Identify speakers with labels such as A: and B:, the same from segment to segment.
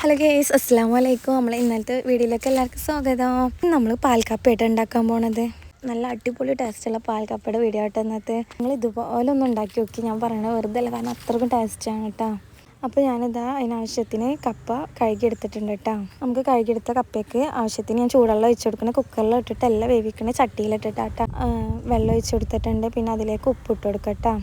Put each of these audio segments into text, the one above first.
A: Hello guys അസ്സാം വലൈക്കും നമ്മൾ ഇന്നലത്തെ വീഡിയോയിലേക്ക് എല്ലാവർക്കും സ്വാഗതം. നമ്മൾ പാൽക്കപ്പയായിട്ട് ഉണ്ടാക്കാൻ പോണത്. നല്ല അടിപൊളി ടേസ്റ്റുള്ള പാൽക്കപ്പയുടെ വീഡിയോ ആയിട്ട് ഇന്നത്തെ. നിങ്ങൾ ഇതുപോലെ ഒന്ന് ഉണ്ടാക്കി നോക്കി. ഞാൻ പറയണത് വെറുതെ അല്ല കാരണം അത്രക്കും ടേസ്റ്റാണ് കേട്ടോ. അപ്പോൾ ഞാനിതാ അതിനാവശ്യത്തിന് കപ്പ കഴുകി എടുത്തിട്ടുണ്ട് കേട്ടോ. നമുക്ക് കഴുകിയെടുത്ത കപ്പയ്ക്ക് ആവശ്യത്തിന് ഞാൻ ചൂടുവെള്ളം ഒഴിച്ചു കൊടുക്കണം. കുക്കറിൽ ഇട്ടിട്ട് എല്ലാം വേവിക്കണ ചട്ടിയിലിട്ടിട്ടാട്ടോ. വെള്ളം ഒഴിച്ചു കൊടുത്തിട്ടുണ്ട്. പിന്നെ അതിലേക്ക് ഉപ്പിട്ട് കൊടുക്കട്ടോ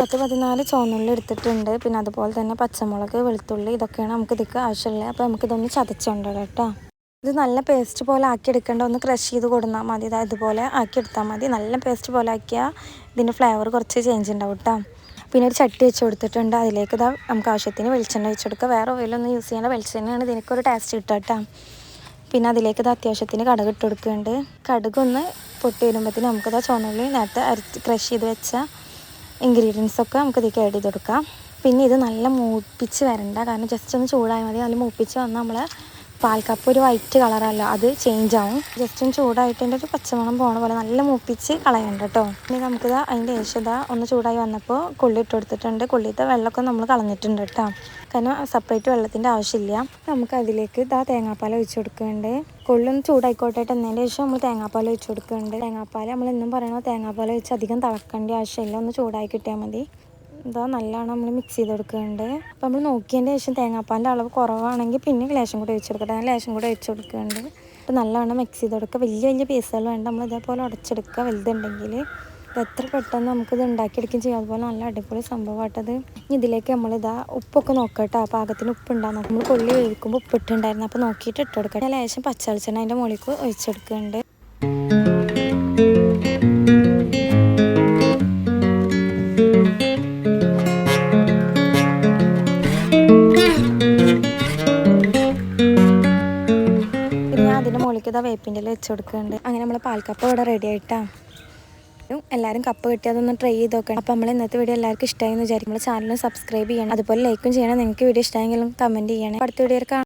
A: പത്ത് പതിനാല് ചുവന്നുള്ളി എടുത്തിട്ടുണ്ട്. പിന്നെ അതുപോലെ തന്നെ പച്ചമുളക് വെളുത്തുള്ളി ഇതൊക്കെയാണ് നമുക്ക് ഇതിക്ക് ആവശ്യമുള്ളത്. അപ്പോൾ നമുക്ക് ഇതൊന്ന് ചതച്ചുകൊണ്ടിടാം കേട്ടോ. ഇത് നല്ല പേസ്റ്റ് പോലെ ആക്കി എടുക്കേണ്ട. ഒന്ന് ക്രഷ് ചെയ്ത് കൊടുന്നാൽ മതി. ഇതാ ഇതുപോലെ ആക്കി എടുത്താൽ മതി. നല്ല പേസ്റ്റ് പോലെ ആക്കിയാൽ ഇതിന്റെ ഫ്ലേവർ കുറച്ച് ചേഞ്ച് ഉണ്ടാവും കേട്ടോ. പിന്നെ ഒരു ചട്ടി വെച്ച് കൊടുത്തിട്ടുണ്ട്. അതിലേക്ക് ഇതാ നമുക്ക് ആവശ്യത്തിന് വെളിച്ചെണ്ണ വെച്ച് വേറെ ഓയിലൊന്നും യൂസ് ചെയ്യേണ്ട വെളിച്ചെണ്ണയാണ് ഇതിനൊക്കെ ടേസ്റ്റ് കിട്ടുക കേട്ടോ. പിന്നെ അതിലേക്ക് ഇത് അത്യാവശ്യത്തിന് കടുക് ഇട്ട് കൊടുക്കുന്നുണ്ട്. കടുകൊന്ന് പൊട്ടി വരുമ്പോഴത്തേന് നമുക്കത് ചുവന്നുള്ളി നേരത്തെ അരച്ച് ക്രഷ് ചെയ്ത് വെച്ച ഇൻഗ്രീഡിയൻസ് ഒക്കെ നമുക്ക് ഇതിലേക്ക് ആഡ് ചെയ്ത് കൊടുക്കാം. പിന്നെ ഇത് നല്ല മൂപ്പിച്ച് വരണ്ട. കാരണം ജസ്റ്റ് ഒന്ന് ചൂടായാൽ മതി. നല്ല മൂപ്പിച്ച് വന്നാൽ നമ്മൾ പാൽക്കപ്പ് ഒരു വൈറ്റ് കളറല്ല അത് ചേഞ്ച് ആവും. ജസ്റ്റ് ഒന്ന് ചൂടായിട്ട് അതിന്റെ ഒരു പച്ചമണം പോണ പോലെ നല്ല മൂപ്പിച്ച് കളയണ്ട കേട്ടോ ഇനി നമുക്കിത് അതിന്റെ ശേഷം ഇതാ ഒന്ന് ചൂടായി വന്നപ്പോൾ കൊള്ളി ഇട്ട് കൊടുത്തിട്ടുണ്ട്. കൊള്ളിത്തെ വെള്ളമൊക്കെ നമ്മൾ കളഞ്ഞിട്ടുണ്ട് കേട്ടോ കാരണം സെപ്പറേറ്റ് വെള്ളത്തിന്റെ ആവശ്യമില്ല. നമുക്ക് അതിലേക്ക് ഇതാ തേങ്ങാപ്പാൽ ഒഴിച്ചു കൊടുക്കുന്നുണ്ട്. കൊള്ളൊന്ന് ചൂടായിക്കോട്ടെ എന്നതിന്റെ ശേഷം നമ്മൾ തേങ്ങാപ്പാൽ ഒഴിച്ചു കൊടുക്കുന്നുണ്ട്. തേങ്ങാപ്പാൽ നമ്മൾ എന്നും പറയണോ തേങ്ങാപ്പാൽ ഒഴിച്ച് അധികം തിളക്കേണ്ട ആവശ്യമില്ല. ഒന്ന് ചൂടായി കിട്ടിയാൽ മതി. ഇതാ നല്ലതാണ് നമ്മൾ മിക്സ് ചെയ്ത് കൊടുക്കുന്നുണ്ട് അപ്പോൾ നമ്മൾ നോക്കിയതിന്റെ ശേഷം തേങ്ങാപ്പാലിന്റെ അളവ് കുറവാണെങ്കിൽ പിന്നെ ലേശം കൂടി ഒഴിച്ച് കൊടുക്കട്ടെ. ഞാൻ ലേശം കൂടി ഒഴിച്ച് കൊടുക്കുന്നുണ്ട്. അപ്പോൾ നല്ലവണ്ണം മിക്സ് ചെയ്ത് കൊടുക്കുക വലിയ വലിയ പീസുകൾ വേണ്ട. നമ്മൾ ഇതേപോലെ ഉടച്ചെടുക്കുക. വലുതുണ്ടെങ്കിൽ എത്ര പെട്ടെന്ന് നമുക്കിത് ഉണ്ടാക്കിയെടുക്കുകയും ചെയ്യാം. അതുപോലെ നല്ല അടിപൊളി സംഭവമായിട്ടത് ഇതിലേക്ക് നമ്മളിതാ ഉപ്പൊക്കെ നോക്കട്ടോ പാകത്തിന് ഉപ്പുണ്ടാകും നമ്മൾ കൊള്ളി ഒഴിക്കുമ്പോൾ ഉപ്പിട്ടുണ്ടായിരുന്നു. അപ്പോൾ നോക്കിയിട്ട് ഇട്ട് കൊടുക്കാം. ഞാൻ ലേശം പച്ചവെളിച്ചെണ്ണ അതിന്റെ മുകളിലേക്ക് ഒഴിച്ചെടുക്കുന്നുണ്ട് പിന്നെ മുകളിൽ ഇതാ വേപ്പിന്റെ വെച്ച് കൊടുക്കുന്നുണ്ട്. അങ്ങനെ നമ്മൾ പാൽക്കപ്പ് ഇവിടെ റെഡി ആയിട്ടാ. എല്ലാവരും കപ്പ് കിട്ടി അതൊന്ന് ട്രൈ ചെയ്ത് നോക്കണം. അപ്പോൾ നമ്മൾ ഇന്നത്തെ വീഡിയോ എല്ലാവർക്കും ഇഷ്ടമായി എന്ന് വിചാരിക്കും. നമ്മൾ ചാനൽ സബ്സ്ക്രൈബ് ചെയ്യണം. അതുപോലെ ലൈക്കും ചെയ്യണം. നിങ്ങൾക്ക് വീഡിയോ ഇഷ്ടമെങ്കിലും കമന്റ് ചെയ്യണം. അടുത്ത വീഡിയോ കാണാം.